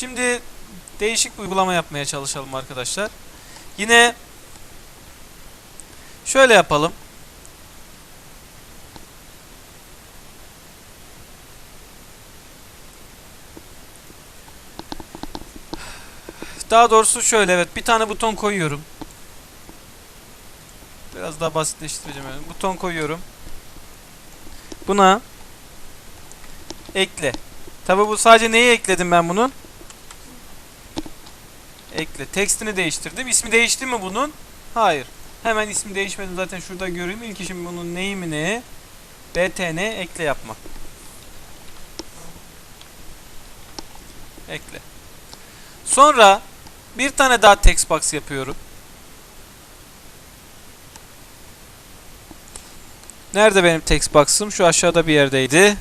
Şimdi değişik bir uygulama yapmaya çalışalım arkadaşlar. Yine şöyle yapalım. Daha doğrusu şöyle evet bir tane buton koyuyorum. Biraz daha basitleştireceğim. Buton koyuyorum. Buna ekle. Tabi bu sadece neyi ekledim ben bunun? Ekle. Tekstini değiştirdim. İsmi değişti mi bunun? Hayır. Hemen ismi değişmedi zaten şurada göreyim. İlk işim bunun ne? btn ekle yapmak. Ekle. Sonra bir tane daha text box yapıyorum. Nerede benim text box'ım? Şu aşağıda bir yerdeydi.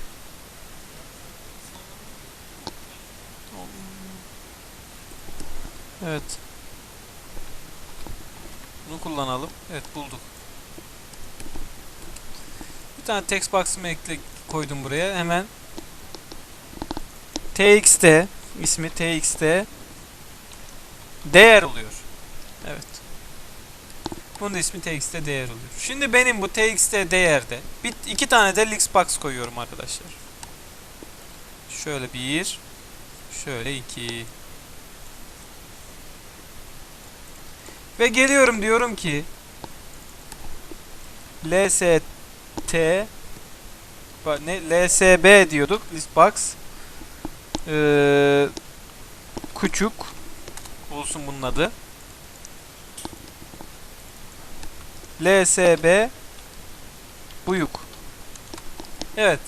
Evet. Bunu kullanalım. Evet bulduk. Bir tane text box'ımı ekle koydum buraya. Hemen txt ismi txt değer oluyor. Evet. Bunun da ismi txt değer oluyor. Şimdi benim bu txt değerde bir, iki tane de lixbox koyuyorum arkadaşlar. Şöyle bir, şöyle iki. Ve geliyorum diyorum ki lst ne lsb diyorduk listbox ee, küçük olsun bunun adı. Lsb büyük. Evet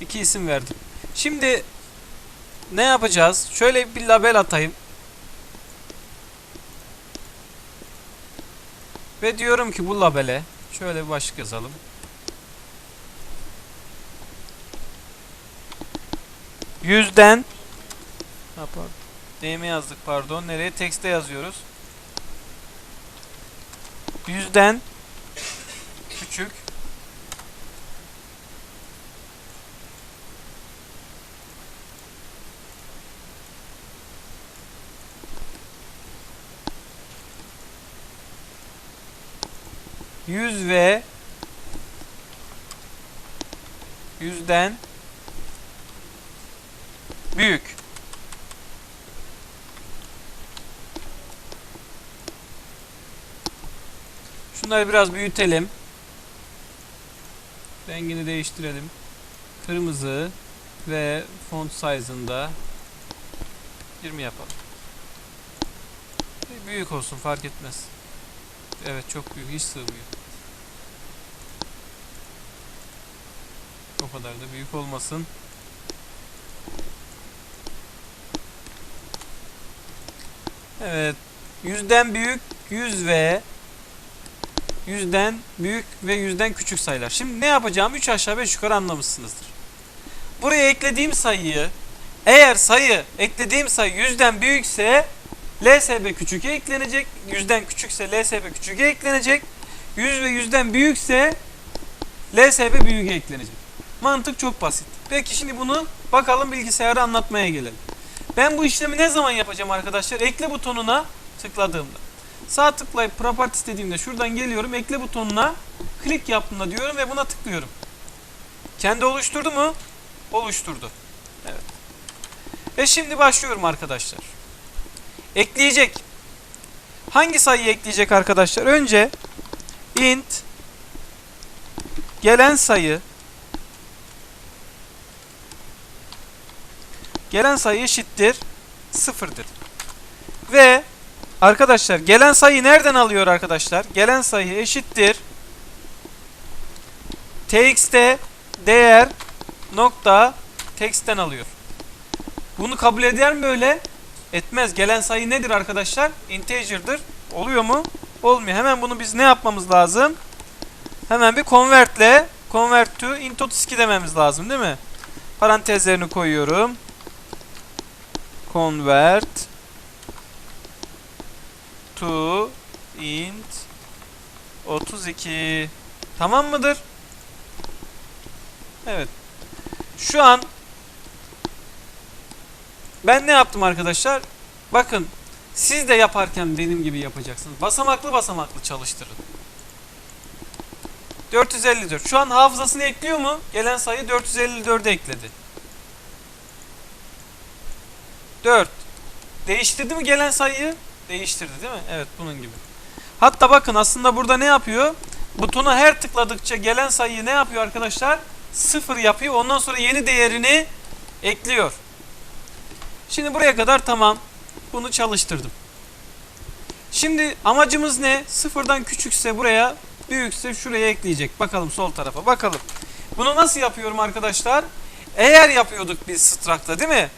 iki isim verdim. Şimdi ne yapacağız? Şöyle bir label atayım Ve diyorum ki bu labele şöyle bir başlık yazalım. Yüzden ha, pardon. DM yazdık pardon. Nereye? Tekste yazıyoruz. Yüzden küçük yüz ve yüzden büyük. Şunları biraz büyütelim. Rengini değiştirelim. Kırmızı ve font size'ında 20 yapalım. Büyük olsun fark etmez. Evet çok büyük hiç sığmıyor. O kadar da büyük olmasın. Evet. Yüzden büyük, yüz ve yüzden büyük ve yüzden küçük sayılar. Şimdi ne yapacağım? 3 aşağı 5 yukarı anlamışsınızdır. Buraya eklediğim sayıyı eğer sayı eklediğim sayı yüzden büyükse LSB küçüke eklenecek. Yüzden küçükse LSB küçüke eklenecek. Yüz ve yüzden büyükse LSB büyüğe eklenecek. Mantık çok basit. Peki şimdi bunu bakalım bilgisayara anlatmaya gelelim. Ben bu işlemi ne zaman yapacağım arkadaşlar? Ekle butonuna tıkladığımda. Sağ tıklayıp properties dediğimde şuradan geliyorum. Ekle butonuna klik yaptığımda diyorum ve buna tıklıyorum. Kendi oluşturdu mu? Oluşturdu. Evet. Ve şimdi başlıyorum arkadaşlar. Ekleyecek. Hangi sayıyı ekleyecek arkadaşlar? Önce int gelen sayı gelen sayı eşittir sıfırdır. Ve arkadaşlar gelen sayı nereden alıyor arkadaşlar? Gelen sayı eşittir txt değer nokta text'ten alıyor. Bunu kabul eder mi böyle? Etmez. Gelen sayı nedir arkadaşlar? Integer'dır. Oluyor mu? Olmuyor. Hemen bunu biz ne yapmamız lazım? Hemen bir convert'le convert to int 32 dememiz lazım değil mi? Parantezlerini koyuyorum. Convert to int 32 Tamam mıdır? Evet. Şu an Ben ne yaptım arkadaşlar? Bakın siz de yaparken benim gibi yapacaksınız. Basamaklı basamaklı çalıştırın. 454. Şu an hafızasını ekliyor mu? Gelen sayı 454'e ekledi. 4. Değiştirdi mi gelen sayıyı? Değiştirdi değil mi? Evet bunun gibi. Hatta bakın aslında burada ne yapıyor? Butona her tıkladıkça gelen sayıyı ne yapıyor arkadaşlar? Sıfır yapıyor. Ondan sonra yeni değerini ekliyor. Şimdi buraya kadar tamam. Bunu çalıştırdım. Şimdi amacımız ne? Sıfırdan küçükse buraya, büyükse şuraya ekleyecek. Bakalım sol tarafa. Bakalım. Bunu nasıl yapıyorum arkadaşlar? Eğer yapıyorduk biz Struct'ta değil mi?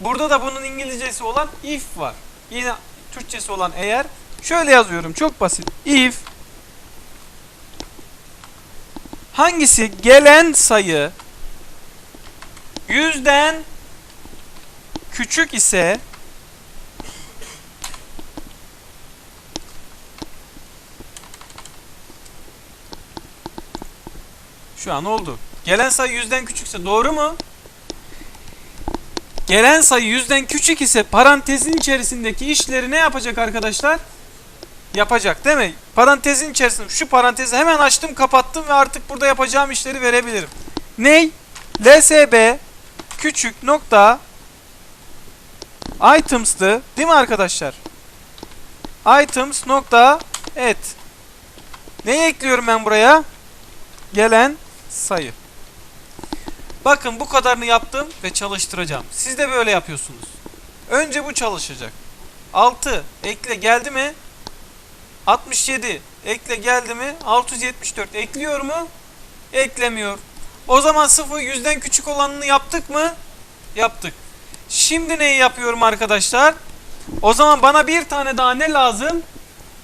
Burada da bunun İngilizcesi olan if var. Yine Türkçesi olan eğer. Şöyle yazıyorum. Çok basit. If hangisi gelen sayı yüzden küçük ise Şu an oldu. Gelen sayı yüzden küçükse doğru mu? Gelen sayı yüzden küçük ise parantezin içerisindeki işleri ne yapacak arkadaşlar? Yapacak değil mi? Parantezin içerisinde şu parantezi hemen açtım kapattım ve artık burada yapacağım işleri verebilirim. Ney? LSB küçük nokta items'tı değil mi arkadaşlar? items nokta et. Neyi ekliyorum ben buraya? Gelen sayı. Bakın bu kadarını yaptım ve çalıştıracağım. Siz de böyle yapıyorsunuz. Önce bu çalışacak. 6 ekle geldi mi? 67 ekle geldi mi? 674 ekliyor mu? Eklemiyor. O zaman 0 yüzden küçük olanını yaptık mı? Yaptık. Şimdi neyi yapıyorum arkadaşlar? O zaman bana bir tane daha ne lazım?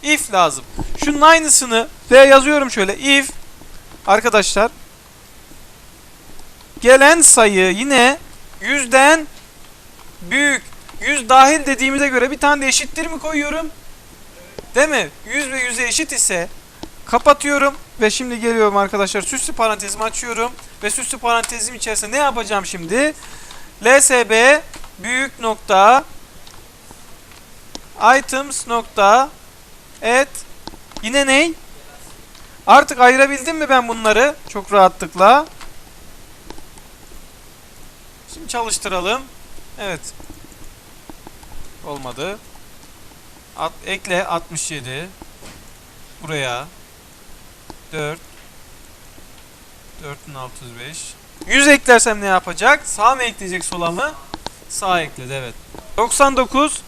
If lazım. Şunun aynısını ve yazıyorum şöyle. If arkadaşlar gelen sayı yine yüzden büyük. Yüz dahil dediğimize göre bir tane de eşittir mi koyuyorum? Değil mi? 100 ve 100'e eşit ise kapatıyorum ve şimdi geliyorum arkadaşlar. Süslü parantezimi açıyorum ve süslü parantezim içerisinde ne yapacağım şimdi? LSB büyük nokta items nokta et yine ney? Artık ayırabildim mi ben bunları? Çok rahatlıkla. Şimdi çalıştıralım. Evet. Olmadı. At, ekle 67. Buraya. 4. 4065. 100 eklersem ne yapacak? Sağ mı ekleyecek sola mı? Sağ ekledi evet. 99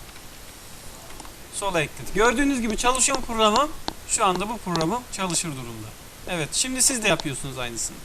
sola ekledi. Gördüğünüz gibi çalışıyor programım? Şu anda bu programım çalışır durumda. Evet şimdi siz de yapıyorsunuz aynısını.